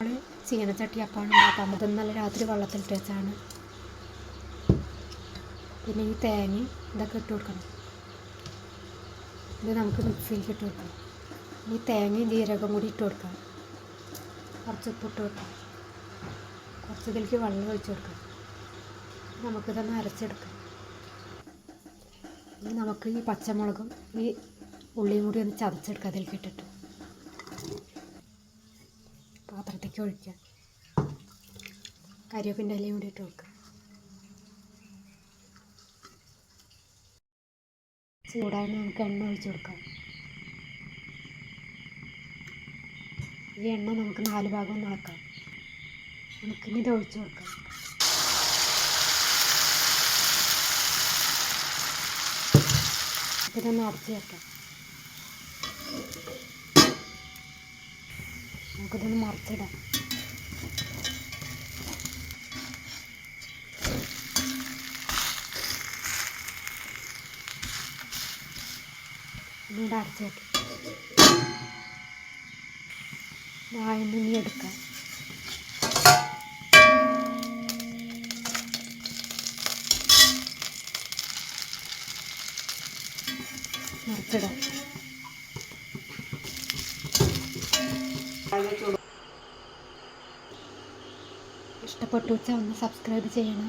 നമ്മൾ ചീനച്ചട്ടി അപ്പാണ് ഉണ്ടാക്കാൻ. അതും നല്ല രാത്രി വെള്ളത്തിലിട്ട് വെച്ചാണ് പിന്നെ ഈ തേങ്ങ ഇതൊക്കെ ഇട്ട് കൊടുക്കണം. ഇത് നമുക്ക് മിക്സിയിലേക്ക് ഇട്ട് കൊടുക്കണം. ഈ തേങ്ങയും ജീരകം കൂടി ഇട്ട് കൊടുക്കാം. കുറച്ച് ഉപ്പ് ഇട്ട് കൊടുക്കാം. കുറച്ച് ഇതിലേക്ക് വെള്ളം ഒഴിച്ച് കൊടുക്കാം. നമുക്കിതൊന്ന് അരച്ചെടുക്കാം. ഇനി നമുക്ക് ഈ പച്ചമുളകും ഈ ഉള്ളിയും കൂടി ഒന്ന് ചതച്ചെടുക്കാം അതിലേക്ക് ഇട്ടിട്ട്. പാത്രത്തേക്ക് ഒഴിക്കുക. കരിവേപ്പിന്റെ ഇലയും കൂടി ഇട്ട് കൊടുക്കുക ചൂടായി നമുക്ക് എണ്ണ ഒഴിച്ച് കൊടുക്കാം. ഈ എണ്ണ നമുക്ക് നാല് ഭാഗം ഒന്ന് ആക്കാം നമുക്കിനി ഇത് ഒഴിച്ച് കൊടുക്കാം. ഇതൊന്ന് അടച്ച് വെക്കാം. നമുക്കിതൊന്ന് മറിച്ചിടാം. ഒന്നുകൂടെ അടച്ചു വെക്കും. വായന്ന് ഇനി എടുക്കാം. മറിച്ചിടാം. ഇഷ്ടപ്പെട്ടു വെച്ചാൽ ഒന്ന് സബ്സ്ക്രൈബ് ചെയ്യണം.